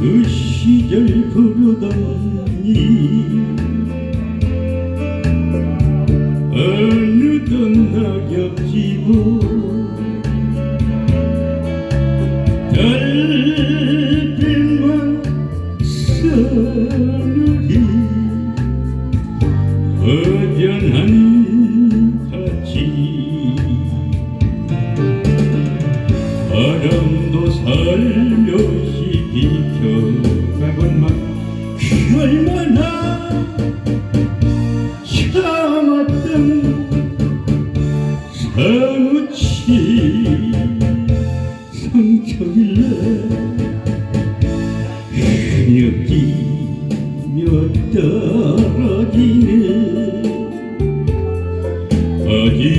그 시절 부르다니. 어느덧 낙엽지고 달빛만 서늘히 허전한 살며시 비켜가건만 얼마나 참았던 사무치 상처길래? 느끼며 떨어지네 마지막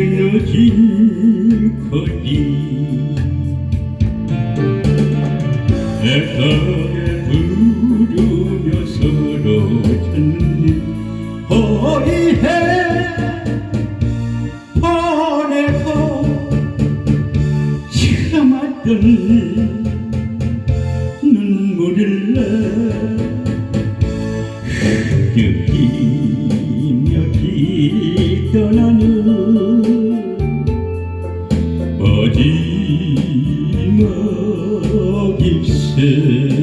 늘진 거리 애타게 부르며 서로 찾는 허리해 보내고 참았던 눈물을 느끼며 기떠나는 마지막 입새